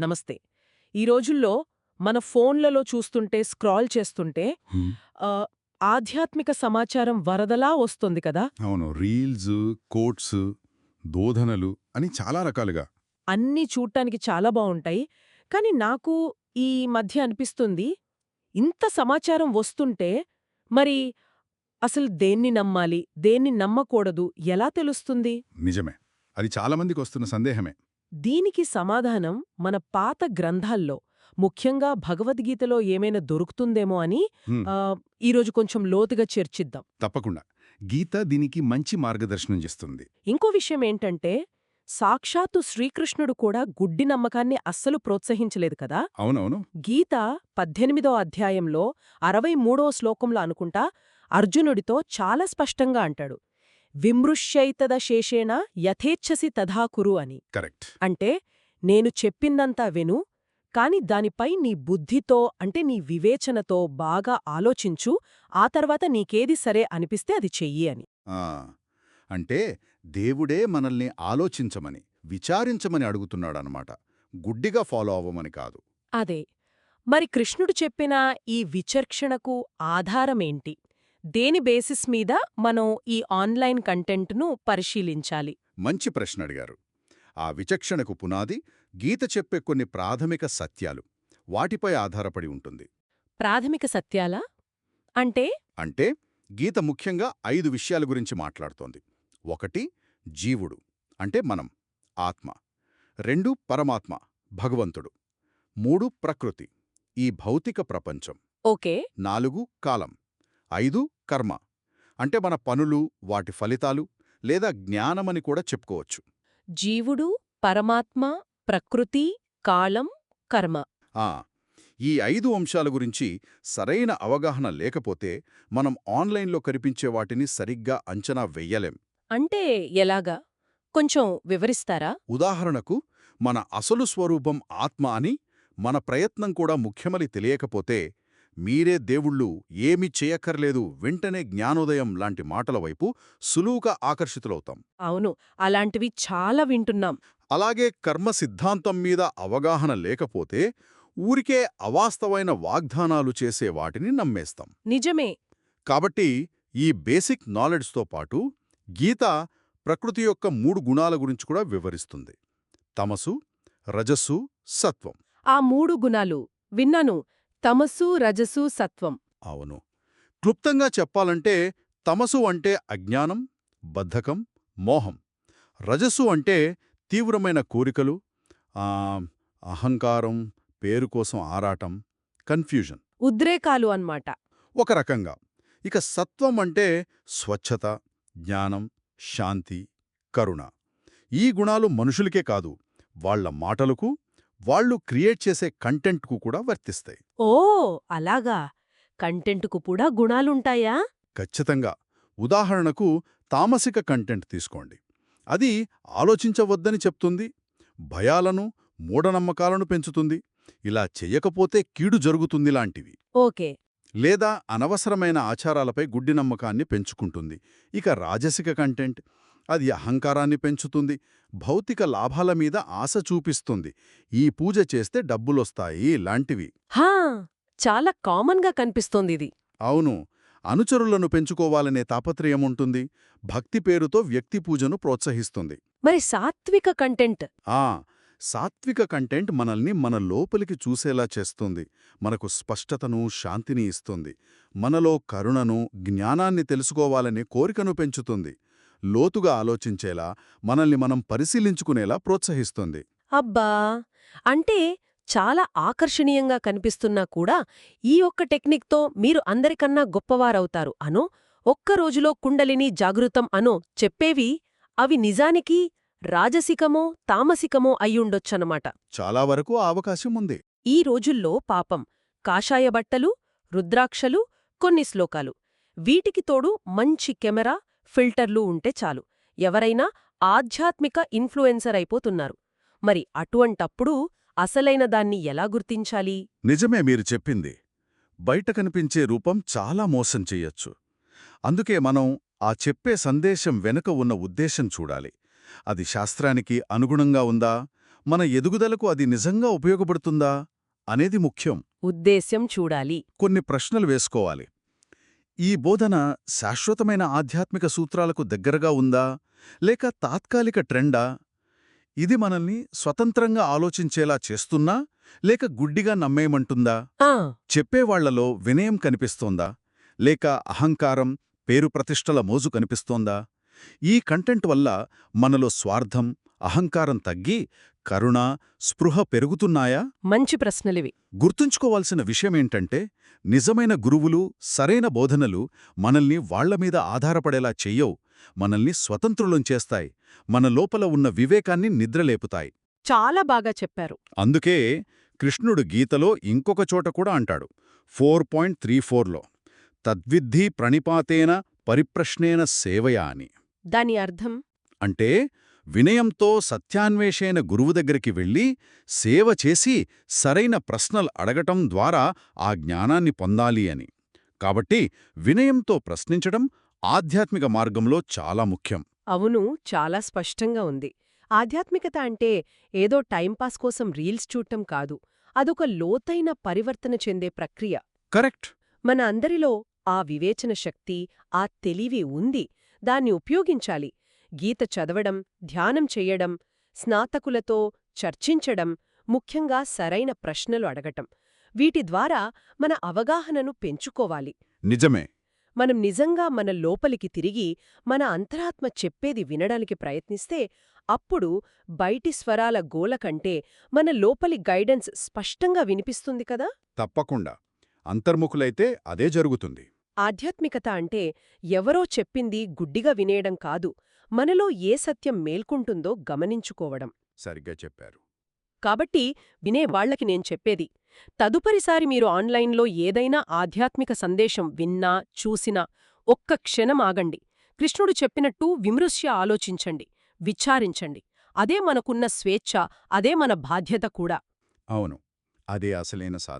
నమస్తే. ఈ రోజుల్లో మన ఫోన్లలో చూస్తుంటే స్క్రాల్ చేస్తుంటే ఆధ్యాత్మిక సమాచారం వరదలా వస్తుంది కదా? అవును. రీల్స్ కోట్స్ దోధనలు అని చాలా రకాలుగా. అన్నీ చూడటానికి చాలా బావుంటాయి. కానీ నాకు ఈ మధ్య అనిపిస్తుంది ఇంత సమాచారం వస్తుంటే మరి అసలు దేన్ని నమ్మాలి దేన్ని నమ్మకూడదు ఎలా తెలుస్తుంది? నిజమే. అది చాలా మందికి వస్తున్న సందేహమే. దీనికి సమాధానం మన పాత గ్రంథాల్లో. ముఖ్యంగా భగవద్గీతలో ఏమైనా దొరుకుతుందేమో అని ఈరోజు కొంచెం లోతుగా చర్చిద్దాం. తప్పకుండా. గీత దీనికి మంచి మార్గదర్శనం చేస్తుంది. ఇంకో విషయం ఏంటంటే సాక్షాత్తు శ్రీకృష్ణుడు కూడా గుడ్డి నమ్మకాన్ని అస్సలు ప్రోత్సహించలేదు కదా? అవునవును. గీత పద్దెనిమిదో అధ్యాయంలో అరవై శ్లోకంలో అనుకుంటా అర్జునుడితో చాలా స్పష్టంగా అంటాడు. విమృశ్యైతద శేషేణ యథేచ్ఛసి తథా కురు అని. కరెక్ట్. అంటే నేను చెప్పిందంతా విను కాని దానిపై నీ బుద్ధితో అంటే నీ వివేచనతో బాగా ఆలోచించు ఆ తర్వాత నీకేది సరే అనిపిస్తే అది చెయ్యి అని. ఆ, అంటే దేవుడే మనల్ని ఆలోచించమని విచారించమని అడుగుతున్నాడనమాట. గుడ్డిగా ఫాలో అవ్వమని కాదు. అదే మరి కృష్ణుడు చెప్పిన ఈ విచర్క్షణకు ఆధారమేంటి? దేని బేసిస్ మీద మనం ఈ ఆన్లైన్ కంటెంట్ను పరిశీలించాలి? మంచి ప్రశ్న అడిగారు. ఆ విచక్షణకు పునాది గీత చెప్పే కొన్ని ప్రాథమిక సత్యాలు. వాటిపై ఆధారపడి ఉంటుంది. ప్రాథమిక సత్యాలా? అంటే? అంటే గీత ముఖ్యంగా ఐదు విషయాల గురించి మాట్లాడుతోంది. ఒకటి జీవుడు. అంటే మనం ఆత్మ. రెండు పరమాత్మ భగవంతుడు. మూడు ప్రకృతి. ఈ భౌతిక ప్రపంచం. ఓకే. నాలుగు కాలం. ఐదు కర్మ. అంటే మన పనులు వాటి ఫలితాలు లేదా జ్ఞానమని కూడా చెప్పుకోవచ్చు. జీవుడు పరమాత్మ ప్రకృతి కాళం కర్మ. ఆ ఈ ఐదు అంశాల గురించి సరైన అవగాహన లేకపోతే మనం ఆన్లైన్లో కనిపించే వాటిని సరిగ్గా అంచనా వెయ్యలేం. అంటే ఎలాగా? కొంచెం వివరిస్తారా? ఉదాహరణకు మన అసలు స్వరూపం ఆత్మ అని మన ప్రయత్నం కూడా ముఖ్యమని తెలియకపోతే మీరే దేవుళ్ళు ఏమీ చేయక్కర్లేదు వెంటనే జ్ఞానోదయం లాంటి మాటల వైపు సులువుగా ఆకర్షితులవుతాం. అవును అలాంటివి చాలా వింటున్నాం. అలాగే కర్మ సిద్ధాంతం మీద అవగాహన లేకపోతే ఊరికే అవాస్తవైన వాగ్దానాలు చేసే వాటిని నమ్మేస్తాం. నిజమే. కాబట్టి ఈ బేసిక్ నాలెడ్జ్తో పాటు గీత ప్రకృతి యొక్క మూడు గుణాల గురించి కూడా వివరిస్తుంది. తమసు రజస్సు సత్వం. ఆ మూడు గుణాలు విన్నాను. తమసు రజసు సత్వం. అవును. క్లుప్తంగా చెప్పాలంటే తమసు అంటే అజ్ఞానం బద్ధకం మోహం. రజస్సు అంటే తీవ్రమైన కోరికలు ఆ, అహంకారం పేరు కోసం ఆరాటం కన్ఫ్యూజన్. ఉద్రేకాలు అన్మాట ఒక రకంగా. ఇక సత్వం అంటే స్వచ్ఛత జ్ఞానం శాంతి కరుణ. ఈ గుణాలు మనుషులకే కాదు వాళ్ళ మాటలకు వాళ్ళు క్రియేట్ చేసే కంటెంట్కు కూడా వర్తిస్తాయి. ఓ! అలాగా. కంటెంట్కు కూడా గుణాలుంటాయా? ఖచ్చితంగా. ఉదాహరణకు తామసిక కంటెంట్ తీసుకోండి. అది ఆలోచించవద్దని చెప్తుంది భయాలను మూఢనమ్మకాలను పెంచుతుంది ఇలా చెయ్యకపోతే కీడు జరుగుతుంది లాంటివి. ఓకే. లేదా అనవసరమైన ఆచారాలపై గుడ్డి నమ్మకాన్ని పెంచుకుంటుంది. ఇక రాజసిక కంటెంట్ అది అహంకారాన్ని పెంచుతుంది భౌతిక లాభాల మీద ఆశ చూపిస్తుంది. ఈ పూజ చేస్తే డబ్బులొస్తాయి లాంటివి హా! చాలా కామన్గా కనిపిస్తోందిది. అవును. అనుచరులను పెంచుకోవాలనే తాపత్రయముంటుంది భక్తి పేరుతో వ్యక్తి పూజను ప్రోత్సహిస్తుంది. మరి సాత్విక కంటెంట్? ఆ! సాత్విక కంటెంట్ మనల్ని మన లోపలికి చూసేలా చేస్తుంది. మనకు స్పష్టతను శాంతిని ఇస్తుంది. మనలో కరుణను జ్ఞానాన్ని తెలుసుకోవాలనే కోరికను పెంచుతుంది. లోతుగా ఆలోచించేలా మనల్ని మనం పరిశీలించుకునేలా ప్రోత్సహిస్తుంది. అబ్బా! అంటే చాలా ఆకర్షణీయంగా కనిపిస్తున్నా కూడా ఈ ఒక్క టెక్నిక్తో మీరు అందరికన్నా గొప్పవారవుతారు అనో ఒక్క రోజులో కుండలిని జాగృతం అనో చెప్పేవి అవి నిజానికి రాజసికమో తామసికమో అయ్యుండొచ్చనమాట చాలా వరకు అవకాశం ఉంది. ఈ రోజుల్లో పాపం కాషాయ బట్టలు రుద్రాక్షలు కొన్ని శ్లోకాలు. వీటికి తోడు మంచి కెమెరా ఫిల్టర్లు ఉంటే చాలు. ఎవరైనా ఆధ్యాత్మిక ఇన్ఫ్లుయెన్సర్ అయిపోతున్నారు. మరి అటువంటప్పుడు అసలైన దాన్ని ఎలా గుర్తించాలి? నిజమే మీరు చెప్పింది. బయట కనిపించే రూపం చాలా మోసం చెయ్యొచ్చు అందుకే మనం ఆ చెప్పే సందేశం వెనుక ఉన్న ఉద్దేశం చూడాలి. అది శాస్త్రానికి అనుగుణంగా ఉందా? మన ఎదుగుదలకు అది నిజంగా ఉపయోగపడుతుందా? అనేది ముఖ్యం. ఉద్దేశ్యం చూడాలి. కొన్ని ప్రశ్నలు వేసుకోవాలి. ఈ బోధన శాశ్వతమైన ఆధ్యాత్మిక సూత్రాలకు దగ్గరగా ఉందా? లేక తాత్కాలిక ట్రెండా? ఇది మనల్ని స్వతంత్రంగా ఆలోచించేలా చేస్తున్నా? లేక గుడ్డిగా నమ్మేయమంటుందా? చెప్పేవాళ్ళలో వినయం కనిపిస్తోందా? లేక అహంకారం పేరు ప్రతిష్టల మోజు కనిపిస్తోందా? ఈ కంటెంట్ వల్ల మనలో స్వార్థం అహంకారం తగ్గి కరుణ స్పృహ పెరుగుతున్నాయా? మంచి ప్రశ్నలివి. గుర్తుంచుకోవాల్సిన విషయమేంటంటే నిజమైన గురువులు సరైన బోధనలు మనల్ని వాళ్ళ మీద ఆధారపడేలా చెయ్యవు. మనల్ని స్వతంత్రులం చేస్తాయి. మన లోపల ఉన్న వివేకాన్ని నిద్రలేపుతాయి. చాలా బాగా చెప్పారు. అందుకే కృష్ణుడు గీతలో ఇంకొక చోట కూడా అంటాడు. ఫోర్ పాయింట్ త్రీ ఫోర్లో తద్విద్ధి ప్రణిపాతేన పరిప్రశ్నేన సేవయా అని దాని అర్థం? అంటే వినయంతో సత్యాన్వేషైన గురువు దగ్గరికి వెళ్ళి సేవ చేసి సరైన ప్రశ్నలు అడగటం ద్వారా ఆ జ్ఞానాన్ని పొందాలి అని. కాబట్టి వినయంతో ప్రశ్నించడం ఆధ్యాత్మిక మార్గంలో చాలా ముఖ్యం. అవును చాలా స్పష్టంగా ఉంది. ఆధ్యాత్మికత అంటే ఏదో టైంపాస్ కోసం రీల్స్ చూడటం కాదు అదొక లోతైన పరివర్తన చెందే ప్రక్రియ. కరెక్ట్. మన అందరిలో ఆ వివేచన శక్తి ఆ తెలివి ఉంది దాన్ని ఉపయోగించాలి. గీత చదవడం ధ్యానం చెయ్యడం స్నాతకులతో చర్చించడం ముఖ్యంగా సరైన ప్రశ్నలు అడగటం. వీటి ద్వారా మన అవగాహనను పెంచుకోవాలి. నిజమే. మనం నిజంగా మన లోపలికి తిరిగి మన అంతరాత్మ చెప్పేది వినడానికి ప్రయత్నిస్తే అప్పుడు బయటి స్వరాల గోల కంటే మన లోపలి గైడెన్స్ స్పష్టంగా వినిపిస్తుంది కదా? తప్పకుండా. అంతర్ముఖులైతే అదే జరుగుతుంది. ఆధ్యాత్మికత అంటే ఎవరో చెప్పింది గుడ్డిగా వినేయడం కాదు. మనలో ఏ సత్యం మేల్కుంటుందో గమనించుకోవడం. సరిగ్గా చెప్పారు. కాబట్టి వినేవాళ్ళకి నేను చెప్పేది తదుపరిసారి మీరు ఆన్లైన్లో ఏదైనా ఆధ్యాత్మిక సందేశం విన్నా చూసినా ఒక్క క్షణం ఆగండి. కృష్ణుడు చెప్పినట్టు విమృశ్య ఆలోచించండి విచారించండి. అదే మనకున్న స్వేచ్ఛ అదే మన బాధ్యత కూడా. అవును అదే అసలైన సాధన.